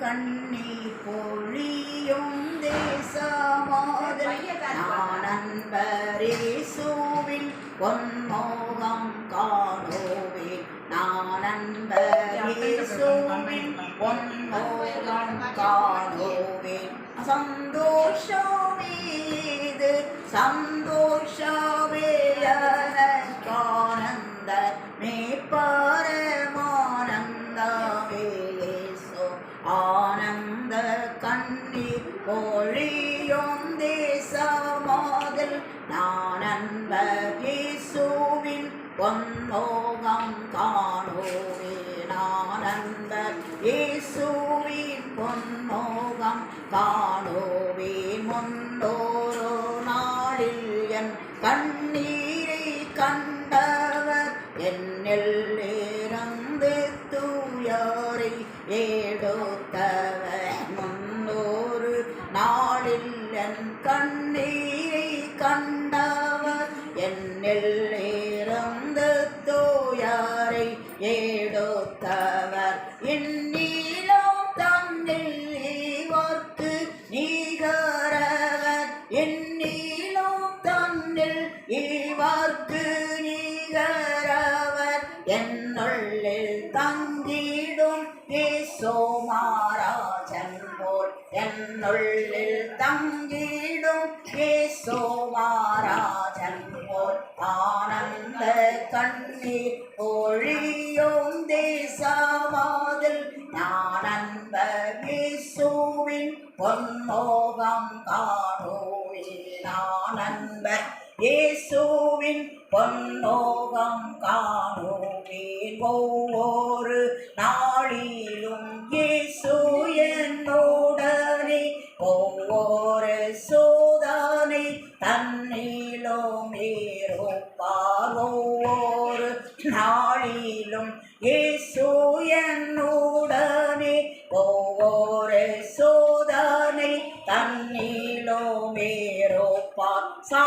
கண்ணீர் பொழியும் தேசமாதல். நான் பொன்மோகம் காணோவே நான் அன்பரேசுவின் பொன்மோகம் காணோவே சந்தோஷமே இது சந்தோஷமே நான் அன்ப இயேசுவின் பொன்மோகம் காணோமே. நான் அன்ப இயேசுவின் பொன்மோகம் காணோமே. முன்னோரோ நாளில் என் கண்ணீரை கண்டவர் என்னில் நேரந்து தூயாரை ஏடோத்தவர் என்னிலோ தன்னில் இவர்க்கு நீகரவர். என்னுள்ளில் தங்கிடும் ஏசோமாராஜன் போல். என்னுள்ளில் தங்கிடும் ஏசோ போல். ஆனந்த கண்ணீர் பொழியும் தேசமாதில் நான் அன்ப இயேசுவின் பொன்மோகம் முகம் காணோவேன் ஒவ்வொரு நாளிலும் இயேசு என்னோடனே. ஒவ்வொரு சோதனை தன்னிலும் ஏறுப்பார் ஒவ்வொரு நாளிலும் இயேசு என்னுடனே. ஒவ்வொரு சோதனை தன்னிலும் ஏறுப்பார் சா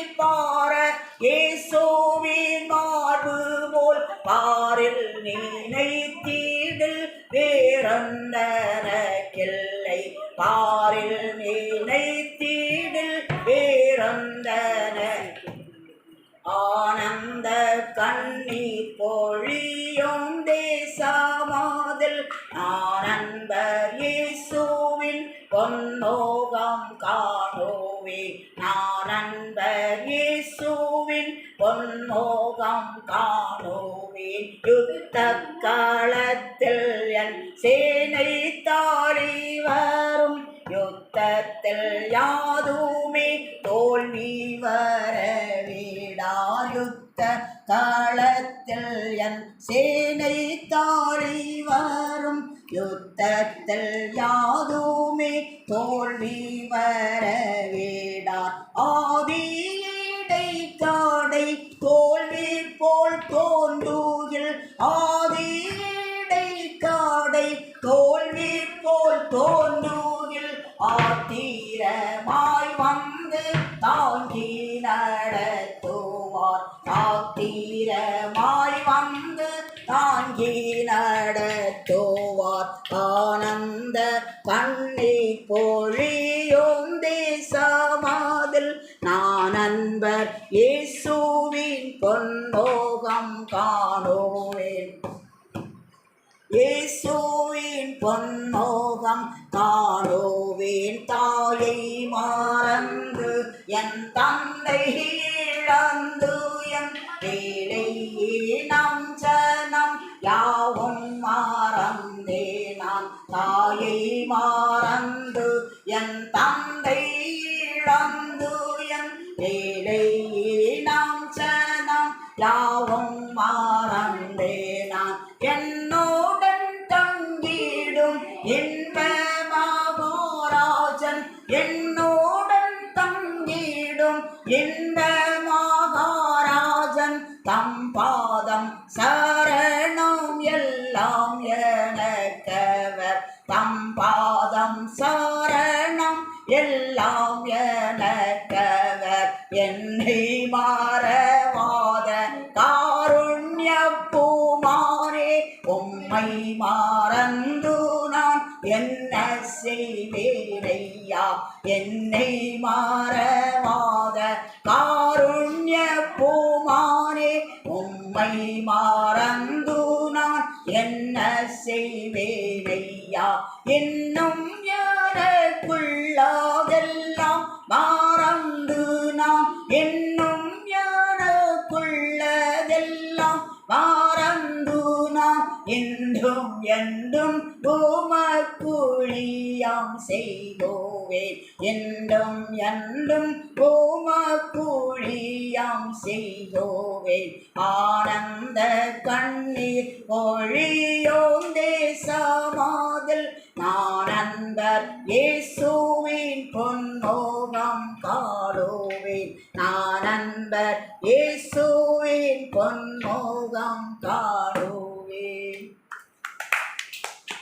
இழைப்பார இயேசுவின் மாடு போல் பாரில் நினைத்தீடில் வேறந்தனக்கில்லை. பாரில் நினைத்தீடில் வேறந்தன ஆனந்த கண்ணீர் பொழியும் தேசமாதில் நான் அன்பர் இயேசுவின் பொன்னோகம் காணோவே மோகம் காணோவேன் யுத்த காலத்தில் என் சேனை தாழி வரும். யுத்தத்தில் யாதுமே தோல்வி வரவிடார் யுத்த காலத்தில் என் சே தோன்றூரில் தோன்றுகில் ஆத்திரமாய் வந்து தாங்கி நடத்துவார். ஆத்திரமாய் வந்து தாங்கி நடத்துவார். ஆனந்த கண்ணி பொழியும் தேசமாதில் நான் அன்பர் இயேசுவின் பொன்னோகம் கா இயேசுவின் பொன்மோகம் காணோவேன் தாயை மறந்து என் தந்தை இழந்து என் வேலை நம் ஜனம் யாவும் மறந்தே. நான் தாயை மறந்து என் தந்தை தங்கிடும் என்னுடன் தங்கிடும் இன்ப தம் பாதம் சரணம் எல்லாம் எனக்கவர். தம் பாதம் சரணம் எல்லாம் எனக்கவர். என்னை மாற என்ன செய்வேரையா என்னை மாறவாத காருண்ய பூமானே உம்மை மாறந்து நான் என்ன செய்வேரையா இன்னும் எனக்குள்ளாதெல்லாம் மறந்து நான் இன்னும் எனக்குள்ளதெல்லாம் மறந்து நான் என்றும் என்றும் பூமக்குழியாம் செய்வோவே என்றும் என்றும் பூமக்குழியாம் செய்வோவேன். ஆனந்த கண்ணீர் ஒழியோந்தே சமாதில் நான் அன்பர் இயேசுவின் பொன்னோகம் காடுவேன் நான் அன்பர் இயேசுவின் பொன்